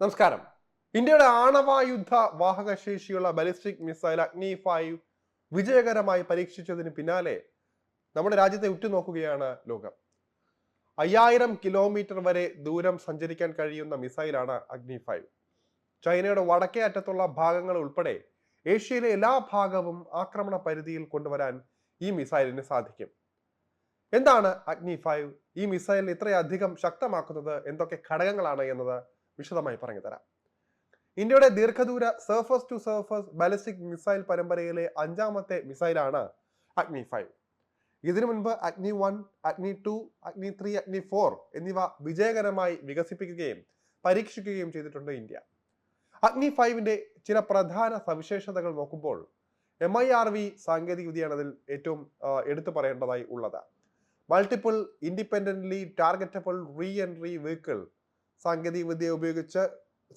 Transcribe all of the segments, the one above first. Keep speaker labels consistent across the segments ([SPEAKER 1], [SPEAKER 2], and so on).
[SPEAKER 1] നമസ്കാരം. ഇന്ത്യയുടെ ആണവായുദ്ധ വാഹകശേഷിയുള്ള ബലിസ്റ്റിക് മിസൈൽ അഗ്നി ഫൈവ് വിജയകരമായി പരീക്ഷിച്ചതിന് പിന്നാലെ നമ്മുടെ രാജ്യത്തെ ഉറ്റുനോക്കുകയാണ് ലോകം. അയ്യായിരം കിലോമീറ്റർ വരെ ദൂരം സഞ്ചരിക്കാൻ കഴിയുന്ന മിസൈലാണ് അഗ്നി ഫൈവ് ചൈനയുടെ വടക്കേ അറ്റത്തുള്ള ഭാഗങ്ങൾ ഉൾപ്പെടെ ഏഷ്യയിലെ എല്ലാ ഭാഗവും ആക്രമണ പരിധിയിൽ കൊണ്ടുവരാൻ ഈ മിസൈലിന് സാധിക്കും. എന്താണ് അഗ്നി ഫൈവ് ഈ മിസൈലിന് ഇത്രയധികം ശക്തമാക്കുന്നത് എന്തൊക്കെ ഘടകങ്ങളാണ് എന്നത് വിശദമായി പറഞ്ഞു തരാം ഇന്ത്യയുടെ ദീർഘദൂര surface to surface ballistic missile പരമ്പരയിലെ അഞ്ചാമത്തെ മിസൈലാണ് അഗ്നി ഫൈവ് ഇതിനു മുൻപ് അഗ്നി വൺ അഗ്നി ടു അഗ്നി ത്രീ അഗ്നി ഫോർ എന്നിവ വിജയകരമായി വികസിപ്പിക്കുകയും പരീക്ഷിക്കുകയും ചെയ്തിട്ടുണ്ട് ഇന്ത്യ. അഗ്നി ഫൈവിന്റെ ചില പ്രധാന സവിശേഷതകൾ നോക്കുമ്പോൾ എം ഐ ആർ വി സാങ്കേതികവിദ്യയാണ് അതിൽ ഏറ്റവും എടുത്തു പറയേണ്ടതായി ഉള്ളത്. Multiple independent targetable re entry vehicle സാങ്കേതികവിദ്യ ഉപയോഗിച്ച്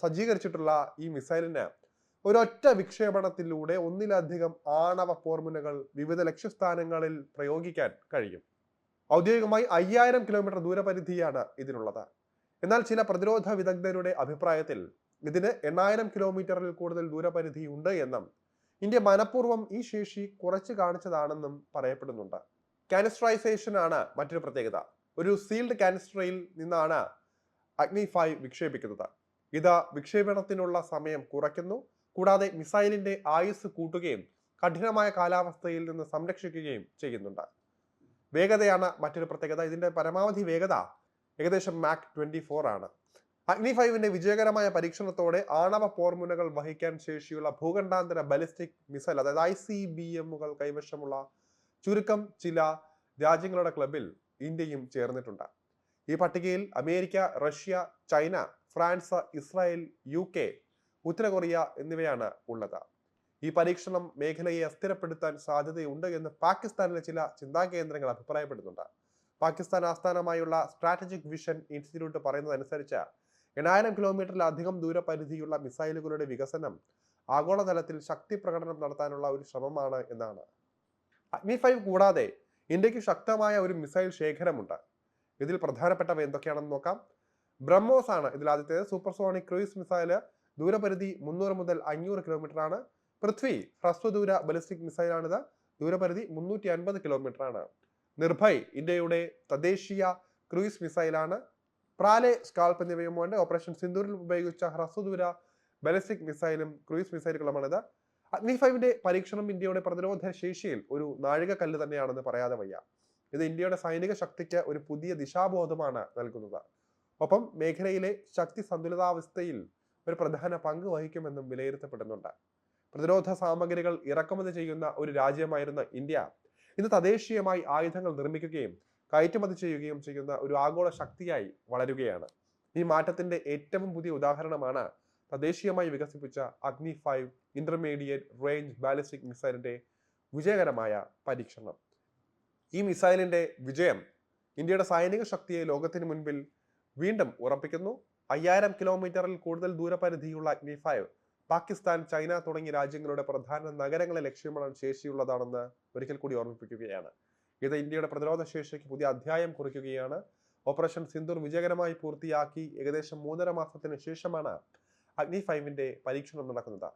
[SPEAKER 1] സജ്ജീകരിച്ചിട്ടുള്ള ഈ മിസൈലിന് ഒരൊറ്റ വിക്ഷേപണത്തിലൂടെ ഒന്നിലധികം ആണവ പോർമുനകൾ വിവിധ ലക്ഷ്യസ്ഥാനങ്ങളിൽ പ്രയോഗിക്കാൻ കഴിയും. ഔദ്യോഗികമായി അയ്യായിരം കിലോമീറ്റർ ദൂരപരിധിയാണ് ഇതിനുള്ളത്. എന്നാൽ ചില പ്രതിരോധ വിദഗ്ധരുടെ അഭിപ്രായത്തിൽ ഇതിന് എണ്ണായിരം കിലോമീറ്ററിൽ കൂടുതൽ ദൂരപരിധി ഉണ്ട് എന്നും ഇന്ത്യ മനഃപൂർവം ഈ ശേഷി കുറച്ച് കാണിച്ചതാണെന്നും പറയപ്പെടുന്നുണ്ട്. കാനിസ്ട്രൈസേഷൻ ആണ് മറ്റൊരു പ്രത്യേകത. ഒരു സീൽഡ് കാനിസ്ട്രയിൽ നിന്നാണ് അഗ്നി ഫൈവ് വിക്ഷേപിക്കുന്നത്. ഇത് വിക്ഷേപണത്തിനുള്ള സമയം കുറയ്ക്കുന്നു. കൂടാതെ മിസൈലിന്റെ ആയുസ് കൂട്ടുകയും കഠിനമായ കാലാവസ്ഥയിൽ നിന്ന് സംരക്ഷിക്കുകയും ചെയ്യുന്നുണ്ട്. വേഗതയാണ് മറ്റൊരു പ്രത്യേകത. ഇതിന്റെ പരമാവധി വേഗത ഏകദേശം മാക് ട്വന്റി ഫോർ ആണ്. അഗ്നി ഫൈവിന്റെ വിജയകരമായ പരീക്ഷണത്തോടെ ആണവ പോർമുനകൾ വഹിക്കാൻ ശേഷിയുള്ള ഭൂഖണ്ഡാന്തര ബാലിസ്റ്റിക് മിസൈൽ അതായത് ഐ സി ബി എമ്മുകൾ കൈവശമുള്ള ചുരുക്കം ചില രാജ്യങ്ങളുടെ ക്ലബിൽ ഇന്ത്യയും ചേർന്നിട്ടുണ്ട്. ഈ പട്ടികയിൽ America Russia China France Israel U K ഉത്തര കൊറിയ എന്നിവയാണ് ഉള്ളത്. ഈ പരീക്ഷണം മേഖലയെ അസ്ഥിരപ്പെടുത്താൻ സാധ്യതയുണ്ട് എന്ന് പാകിസ്ഥാനിലെ ചില ചിന്താ കേന്ദ്രങ്ങൾ അഭിപ്രായപ്പെടുന്നുണ്ട്. പാകിസ്ഥാൻ ആസ്ഥാനമായുള്ള സ്ട്രാറ്റജിക് വിഷൻ ഇൻസ്റ്റിറ്റ്യൂട്ട് പറയുന്നതനുസരിച്ച് എണ്ണായിരം കിലോമീറ്ററിലധികം ദൂരപരിധിയുള്ള മിസൈലുകളുടെ വികസനം ആഗോളതലത്തിൽ ശക്തി പ്രകടനം നടത്താനുള്ള ഒരു ശ്രമമാണ് എന്നാണ്. അഗ്നി ഫൈവ് കൂടാതെ ഇന്ത്യയ്ക്ക് ശക്തമായ ഒരു മിസൈൽ ശേഖരമുണ്ട്. ഇതിൽ പ്രധാനപ്പെട്ടവ എന്തൊക്കെയാണെന്ന് നോക്കാം. ബ്രഹ്മോസ് ആണ് ഇതിൽ ആദ്യത്തേത് സൂപ്പർസോണിക് ക്രൂയിസ് മിസൈൽ ദൂരപരിധി മുന്നൂറ് മുതൽ അഞ്ഞൂറ് കിലോമീറ്റർ ആണ്. പൃഥ്വി ഹ്രസ്വദൂര ബലിസ്റ്റിക് മിസൈലാണിത് ദൂരപരിധി മുന്നൂറ്റി അൻപത് കിലോമീറ്റർ ആണ്. നിർഭയ് ഇന്ത്യയുടെ തദ്ദേശീയ ക്രൂയിസ് മിസൈലാണ് പ്രാലെ സ്കാൾപ്പ് എന്നിവയുമുണ്ട് ഓപ്പറേഷൻ സിന്ദൂരിൽ ഉപയോഗിച്ച ഹ്രസ്വദൂര ബലിസ്റ്റിക് മിസൈലും ക്രൂയിസ് മിസൈലുകളുമാണിത് അഗ്നി ഫൈവിന്റെ പരീക്ഷണം ഇന്ത്യയുടെ പ്രതിരോധ ശേഷിയിൽ ഒരു നാഴികക്കല്ല് തന്നെയാണെന്ന് പറയാതെ വയ്യ. ഇത് ഇന്ത്യയുടെ സൈനിക ശക്തിക്ക് ഒരു പുതിയ ദിശാബോധമാണ് നൽകുന്നത്. ഒപ്പം മേഖലയിലെ ശക്തി സന്തുലിതാവസ്ഥയിൽ ഒരു പ്രധാന പങ്ക് വഹിക്കുമെന്നും വിലയിരുത്തപ്പെടുന്നുണ്ട്. പ്രതിരോധ സാമഗ്രികൾ ഇറക്കുമതി ചെയ്യുന്ന ഒരു രാജ്യമായിരുന്ന ഇന്ത്യ ഇന്ന് തദ്ദേശീയമായി ആയുധങ്ങൾ നിർമ്മിക്കുകയും കയറ്റുമതി ചെയ്യുകയും ചെയ്യുന്ന ഒരു ആഗോള ശക്തിയായി വളരുകയാണ്. ഈ മാറ്റത്തിന്റെ ഏറ്റവും പുതിയ ഉദാഹരണമാണ് തദ്ദേശീയമായി വികസിപ്പിച്ച Agni five intermediate range ballistic മിസൈലിന്റെ വിജയകരമായ പരീക്ഷണം. ഈ മിസൈലിന്റെ വിജയം ഇന്ത്യയുടെ സൈനിക ശക്തിയെ ലോകത്തിന് മുൻപിൽ വീണ്ടും ഉറപ്പിക്കുന്നു. അയ്യായിരം കിലോമീറ്ററിൽ കൂടുതൽ ദൂരപരിധിയുള്ള അഗ്നി ഫൈവ് പാകിസ്ഥാൻ ചൈന തുടങ്ങിയ രാജ്യങ്ങളുടെ പ്രധാന നഗരങ്ങളെ ലക്ഷ്യമിടാൻ ശേഷിയുള്ളതാണെന്ന് ഒരിക്കൽ കൂടി ഓർമ്മിപ്പിക്കുകയാണ്. ഇത് ഇന്ത്യയുടെ പ്രതിരോധ ശേഷിക്ക് പുതിയ അധ്യായം കുറിക്കുകയാണ്. ഓപ്പറേഷൻ സിന്ദൂർ വിജയകരമായി പൂർത്തിയാക്കി ഏകദേശം മൂന്നര മാസത്തിന് ശേഷമാണ് അഗ്നി ഫൈവിന്റെ പരീക്ഷണം നടക്കുന്നത്.